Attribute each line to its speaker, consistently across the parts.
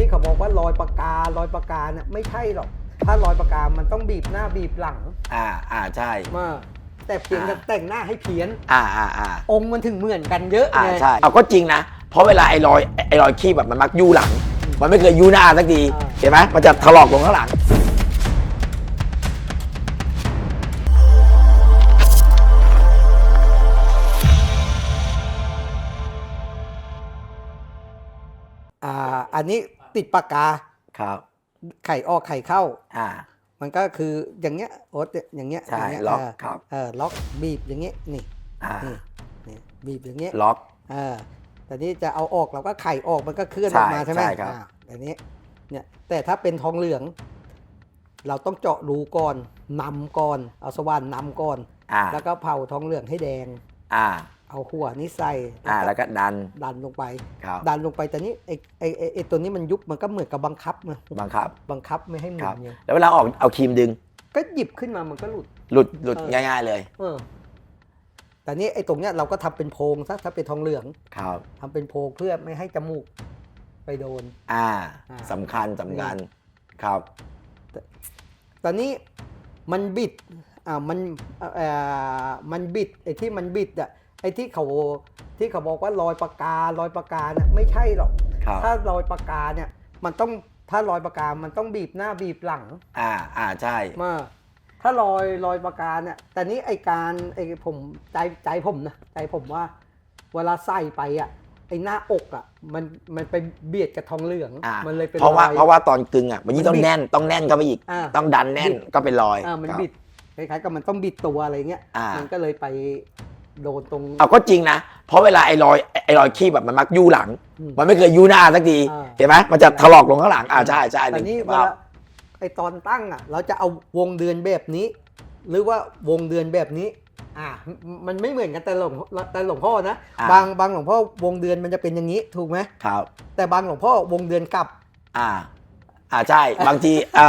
Speaker 1: ที่เขาบอกว่ารอยปากการอยปากกาเนี่ยไม่ใช่หรอก ถ้ารอยปากกามันต้องบีบหน้าบีบหลัง
Speaker 2: อ่าอ่าใช่
Speaker 1: มาแต่เพียงแต่
Speaker 2: อ่า
Speaker 1: แต่งหน้าให้เพี้ยน
Speaker 2: อ่าอ่าอ่า
Speaker 1: องค์มันถึงเหมือนกันเยอะ
Speaker 2: อ่า
Speaker 1: ไง
Speaker 2: ใช่เอาก็จริงนะ เพราะเวลาไอ้รอยไอ้รอยขี้แบบมันมักยู่หลัง มันไม่เคยยู่หน้าสักที
Speaker 1: อ่า
Speaker 2: เห็นไหมมันจะถลอกลงข้างหลัง
Speaker 1: อ่าอันนี้ ติดปากกา
Speaker 2: ครับ
Speaker 1: ไข่ออกไข่เข้า
Speaker 2: อ่า
Speaker 1: มันก็คืออย่างเงี้ยโอ๊ตเนี่ยอย่างเงี้ย
Speaker 2: ใช่
Speaker 1: ย่างเงี้ย
Speaker 2: ล็อก
Speaker 1: เค
Speaker 2: รับ
Speaker 1: เออล็อกบีบอย่างเงี้ยนี่
Speaker 2: อ่า
Speaker 1: นี่นี่บีบอย่างเงี้ย
Speaker 2: ล็อก
Speaker 1: เออแต่นี้จะเอาออกเราก็ไข่ออกมันก็เคลื่อน
Speaker 2: ใช่
Speaker 1: ออกมาใช่ไหม
Speaker 2: ใช่ครับ
Speaker 1: อ่าแต่นี้เนี่ยแต่ถ้าเป็นทองเหลือง เราต้องเจาะรูก่อนนำก่อนเอาสว่านนำก่อน
Speaker 2: อ่า
Speaker 1: แล้วก็เผาทองเหลืองให้แดง
Speaker 2: อ่า
Speaker 1: เอาหัวนี้ใส่
Speaker 2: อ่า แล้วก็ดัน
Speaker 1: ดันลงไป
Speaker 2: ครับ
Speaker 1: ดันลงไปแต่นี้ไอ้ไอ้ไอ้ไอ้ตัวนี้มันยุบมันก็เหมือนกับบังคับนะ
Speaker 2: บังคับ
Speaker 1: บังคับไม่ให้หมุ
Speaker 2: คนรับ
Speaker 1: เนี่ย
Speaker 2: แล้วเวลาออกเอาครีมดึง
Speaker 1: ก็หยิบขึ้นมามันก็หลุด
Speaker 2: หลุดหลุด
Speaker 1: เออ
Speaker 2: ง่าย ๆเลย
Speaker 1: เออ แต่นี้ไอ้ตรงเนี้ยเราก็ทำเป็นโพรงซะถ้าเป็นทองเหลือง
Speaker 2: ครับ
Speaker 1: ทำเป็นโพรงเพื่อไม่ให้จมูกไปโดน
Speaker 2: อ่า
Speaker 1: อ่า
Speaker 2: สำคัญสำคัญ ครับ
Speaker 1: ตอนนี้มันบิด อ่ามันเอ่อมันบิดไอ้ที่มันบิดอะไอ้ที่เขาที่เขาบอกว่ารอยปากการอยปากกาเนี่ยไม่ใช่หรอก
Speaker 2: ครับ
Speaker 1: ถ้ารอยปากกาเนี่ยมันต้องถ้ารอยปากกามันต้องบีบหน้าบีบหลัง
Speaker 2: อ่าอ่าใช่
Speaker 1: มาถ้ารอยรอยปากกาเนี่ยแต่นี้ไอการไอผมใจใจผมนะใจผมว่า เวลาใส่ไปอะไอหน้าอกอะมันมันไปเบียดกับทองเหลือง
Speaker 2: อ่า
Speaker 1: มันเลยเป็น
Speaker 2: เพราะว่าร
Speaker 1: อย
Speaker 2: เพราะว่าตอนกึ่งอะมันยิ่ง
Speaker 1: มัน
Speaker 2: ต้อง
Speaker 1: บิด
Speaker 2: แน่นต้องแน่นเข้าไปอีก
Speaker 1: อ่า
Speaker 2: ต้องดันแน่น
Speaker 1: บิด
Speaker 2: ก็เป็นรอย
Speaker 1: อ่ามัน
Speaker 2: ครับ
Speaker 1: บิด คล้ายๆกับมันต้องบิดตัวอะไรเงี้ย
Speaker 2: อ่ามั
Speaker 1: มันก็เลยไปโดนตรง
Speaker 2: เอาก็จริงนะ เพราะเวลาไอ้รอยไอ้รอยขี้แบบมันมักยู่หลัง
Speaker 1: อืม
Speaker 2: มันไม่เคยยู่หน้าสักที
Speaker 1: อ่า
Speaker 2: เห็นไหมมันจะถลอกลงข้างหลังอ่าใช่ใช่
Speaker 1: แต่นี่
Speaker 2: นึก
Speaker 1: เว
Speaker 2: ภาพ
Speaker 1: ลาไอตอนตั้งอะ เราจะเอาวงเดือนแบบนี้ หรือว่าวงเดือนแบบนี้ อ่ามันไม่เหมือนกันแต่หลวงแต่หลวงพ่อนะ
Speaker 2: อ่า
Speaker 1: บางบางหลวงพ่อวงเดือนมันจะเป็นอย่างนี้ถูกไหม
Speaker 2: ครับ
Speaker 1: แต่บางหลวงพ่อวงเดือนกลับ
Speaker 2: อ่า อ่าใช่ บางทีอ่า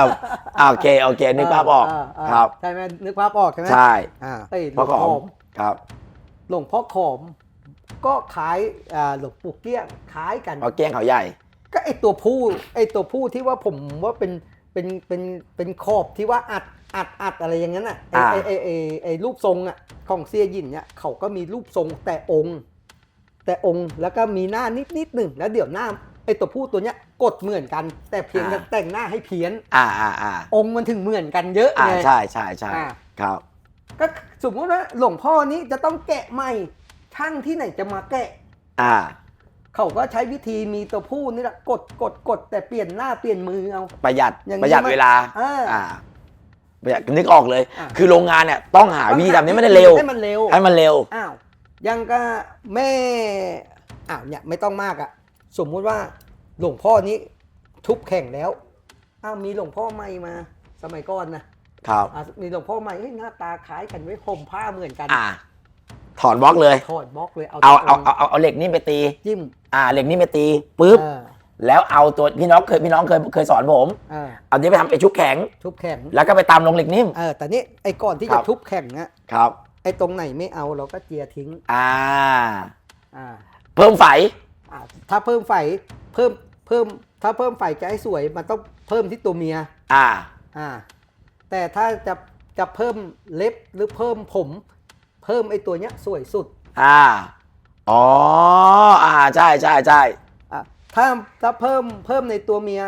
Speaker 2: อ่าโอเคโอเคนึกภาพออกาาครับ
Speaker 1: ใช่ไหมนึกภาพออกใช่ไหม
Speaker 2: ใช่
Speaker 1: อ่าไอยหล
Speaker 2: เพ
Speaker 1: ว
Speaker 2: ราะ
Speaker 1: ง
Speaker 2: ข
Speaker 1: พ่
Speaker 2: อ
Speaker 1: อง
Speaker 2: ครับ
Speaker 1: หลวงพ่อขอม ก็คล้ายอ่าหลวงปู่เกี้ยงคล้ายกัน
Speaker 2: เพราะเกี้ยงเขาใหญ่
Speaker 1: ก็ไอตัวผู้ไอตัวผู้ที่ว่าผมว่าเป็นเป็นเป็นเป็นขอบที่ว่าอัดอัดอัดอะไรอย่างนั้นอะไอ
Speaker 2: อ่า
Speaker 1: ไอไอไอไอรูปทรงอะของเซียหยินเนี่ยเขาก็มีรูปทรงแต่องค์ แต่องค์แล้วก็มีหน้านิดนิดหนึ่งแล้วเดี๋ยวหน้า ไอตัวผู้ตัวเนี้ยกดเหมือนกัน แต่เพียงแต่แต่งหน้าให้เพี้ยน
Speaker 2: อ่าอ่าอ่า
Speaker 1: องค์มันถึงเหมือนกันเยอะ
Speaker 2: อ่า
Speaker 1: ไง
Speaker 2: ใช่ใช่ใช่
Speaker 1: อ่า
Speaker 2: ครับ
Speaker 1: ก็สมมติว่าหลวงพ่อนี้จะต้องแกะใหม่ช่างที่ไหนจะมาแกะ
Speaker 2: อ่า
Speaker 1: เขาก็ใช้วิธีมีตัวผู้นี่แหละกดกดกดแต่เปลี่ยนหน้าเปลี่ยนมือเอา
Speaker 2: ประหยัด
Speaker 1: อย่างนี้
Speaker 2: ประหยัด
Speaker 1: มัน
Speaker 2: เวลา
Speaker 1: อ่า
Speaker 2: อ่าประหยัดนึกออกเลย
Speaker 1: อ่า
Speaker 2: คือโรงงานเนี่ยต้องหาวิธีทำนี้ไม่ได้เร็ว
Speaker 1: ให้มันเร็ว
Speaker 2: ให้มันเร็ว
Speaker 1: อ้าวยังก็แม่อ้าวเนี่ยไม่ต้องมากอะ สมมุติว่าหลวงพ่อนี้ทุบแข่งแล้วอ้าวมีหลวงพ่อใหม่มา สมัยก่อนนะครับอะมีหลวงพ่อใหม่เฮ้ยหน้าตาคล้ายกันไว้ยห่มผ้าเหมือนกัน
Speaker 2: อ่า ถอนบล็อกเลย
Speaker 1: ถอดบล็อกเลยเอา
Speaker 2: เอาเอา
Speaker 1: ตรง
Speaker 2: เอาเอาเอาเหล็กนี่ไปตี
Speaker 1: จิ้ม
Speaker 2: อ่า เหล็กนี่ไปตีปุ๊บ
Speaker 1: เออ
Speaker 2: แล้วเอาตัวพี่น้องเคยพี่น้องเคยเคยสอนผม
Speaker 1: เออ
Speaker 2: เอานี้ไปทำไอชุบแข็ง
Speaker 1: ทุบแข่ง
Speaker 2: แล้วก็ไปตามลงเหล็กนิ่ม
Speaker 1: เออแต่นี่ไอ้ก่อนที่
Speaker 2: ครั
Speaker 1: จะ
Speaker 2: บ
Speaker 1: ทุบแข่งอะ
Speaker 2: ครับ
Speaker 1: ไอ้ตรงไหนไม่เอาเราก็เจียทิ้ง
Speaker 2: อ่า
Speaker 1: อ่า
Speaker 2: เพิ่มไฟ
Speaker 1: อ่า ถ้าเพิ่มไฟเพิ่มเพิ่ม ถ้าเพิ่มไฟจะให้สวย มันต้องเพิ่มที่ตัวเมีย
Speaker 2: อ่า
Speaker 1: อ่า แต่ถ้าจะจะเพิ่มเล็บหรือเพิ่มผม เพิ่มไอ้ตัวเนี้ยสวยสุด
Speaker 2: อ่า อ๋อ อ่า ใช่ใช่ใช่
Speaker 1: อะถ้าถ้าเพิ่มเพิ่มในตัวเมีย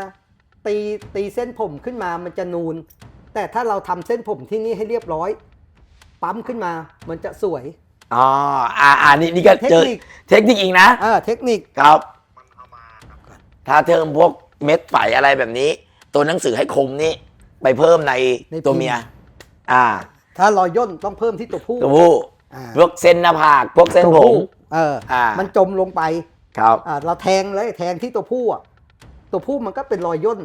Speaker 1: ตีตีเส้นผมขึ้นมามันจะนูน แต่ถ้าเราทำเส้นผมที่นี่ให้เรียบร้อย ปั๊มขึ้นมามันจะสวย
Speaker 2: อ๋อ อ่า อ่านี่นี่ก็
Speaker 1: เทค
Speaker 2: เจอ
Speaker 1: นิค
Speaker 2: เทคนิคอีกนะ
Speaker 1: อ่าเทคนิค
Speaker 2: ครับ ถ้าเทิมพวกเม็ดไฝอะไรแบบนี้ ตัวหนังสือให้คมนี่ไปเพิ่มใน
Speaker 1: ใน
Speaker 2: ตัว
Speaker 1: พิมพ์
Speaker 2: เมีย อ่า
Speaker 1: ถ้ารอยย่นต้องเพิ่มที่ตัวผู้
Speaker 2: ตัวผู้
Speaker 1: อ่า
Speaker 2: พวกเส้นหน้าผากพวกเส้น
Speaker 1: ตัว
Speaker 2: ผม
Speaker 1: ผู้เออ
Speaker 2: อ่า
Speaker 1: มันจมลงไป
Speaker 2: ครับ
Speaker 1: อ่าเราแทงเลยแทงที่ตัวผู้อะตัวผู้มันก็เป็นรอยย่น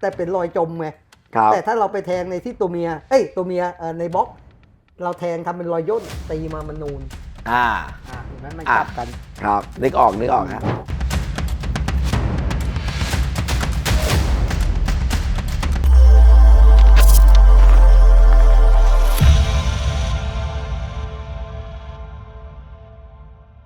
Speaker 1: แต่เป็นรอยจมไง
Speaker 2: ครับ
Speaker 1: แต่ถ้าเราไปแทงในที่ตัวเมีย เอ้ยตัวเมียเอ่อในบล็อก เราแทงทำเป็นรอยย่นตีมามันนูน
Speaker 2: อ่า
Speaker 1: อ่าเห็นไหมมัน
Speaker 2: อะ
Speaker 1: กลับกัน
Speaker 2: ครับ นึกออกนึกออกฮะ